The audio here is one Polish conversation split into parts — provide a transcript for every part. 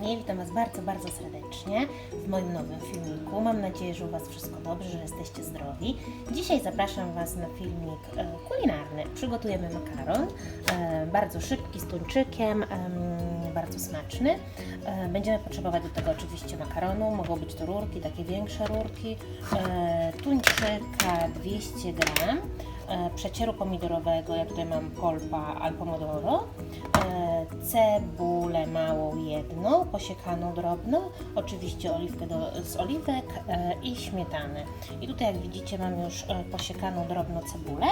kochani, witam Was bardzo, bardzo serdecznie w moim nowym filmiku. Mam nadzieję, że u Was wszystko dobrze, że jesteście zdrowi. Dzisiaj zapraszam Was na filmik e, kulinarny. Przygotujemy makaron, e, bardzo szybki, z tuńczykiem, em, bardzo smaczny. E, Będziemy potrzebować do tego oczywiście makaronu, mogą być to rurki, takie większe rurki, e, tuńczyka 200 gram, e, przecieru pomidorowego, ja tutaj mam polpa al pomodoro, cebulę małą jedną, posiekaną drobno, oczywiście oliwkę do, z oliwek i śmietany. I tutaj jak widzicie mam już posiekaną drobno cebulę,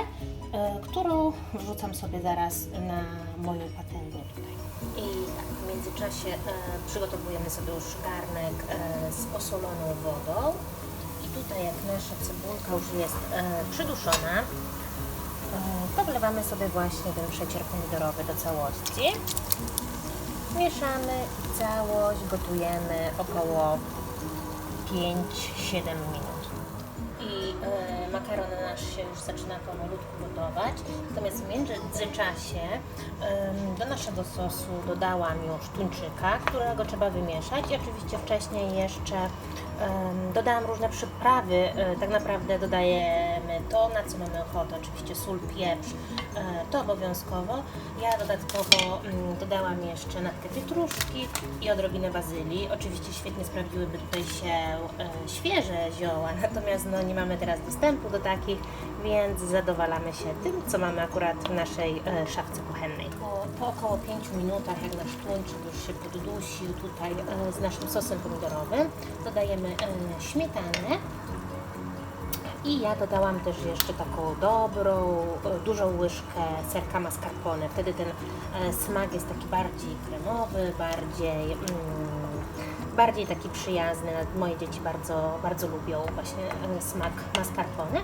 którą wrzucam sobie zaraz na moją patelnię tutaj. I w międzyczasie e, przygotowujemy sobie już garnek e, z osoloną wodą. I tutaj jak nasza cebulka już jest e, przyduszona, to wlewamy sobie właśnie ten przecier pomidorowy do całości. Mieszamy i całość gotujemy około 5-7 minut. Makaron nasz się już zaczyna powolutku gotować. Natomiast w międzyczasie do naszego sosu dodałam już tuńczyka, którego trzeba wymieszać. I oczywiście wcześniej jeszcze dodałam różne przyprawy. E, tak naprawdę dodajemy to, na co mamy ochotę. Oczywiście sól, pieprz, e, to obowiązkowo. Ja dodatkowo mm, dodałam jeszcze natkę pietruszki i odrobinę bazylii. Oczywiście świetnie sprawdziłyby tutaj się e, świeże zioła, natomiast no, nie mamy teraz dostępu do takich, więc zadowalamy się tym, co mamy akurat w naszej e, szafce kuchennej. Po, po około 5 minutach, jak nasz tuńczyk już się poddusił tutaj z naszym sosem pomidorowym, dodajemy śmietanę. I ja dodałam też jeszcze taką dobrą, e, dużą łyżkę serka mascarpone. Wtedy ten e, smak jest taki bardziej kremowy, bardziej, mm, bardziej taki przyjazny. Moje dzieci bardzo, bardzo lubią właśnie e, smak mascarpone.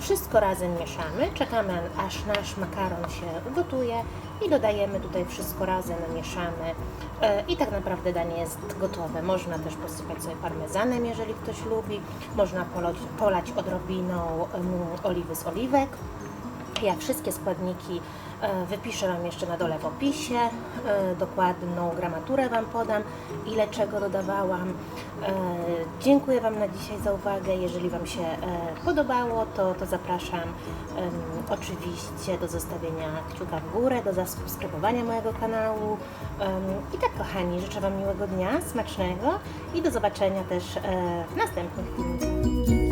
Wszystko razem mieszamy, czekamy aż nasz makaron się ugotuje i dodajemy tutaj wszystko razem, mieszamy e, i tak naprawdę danie jest gotowe. Można też posypać sobie parmezanem, jeżeli ktoś lubi. Można polać, polać odrobiną oliwy z oliwek. Ja wszystkie składniki wypiszę Wam jeszcze na dole w opisie, e, dokładną gramaturę Wam podam, ile czego dodawałam. E, Dziękuję Wam na dzisiaj za uwagę. Jeżeli Wam się e, podobało, to, to zapraszam oczywiście do zostawienia kciuka w górę, do zasubskrybowania mojego kanału. I tak kochani, życzę Wam miłego dnia, smacznego i do zobaczenia też e, w następnych filmikach.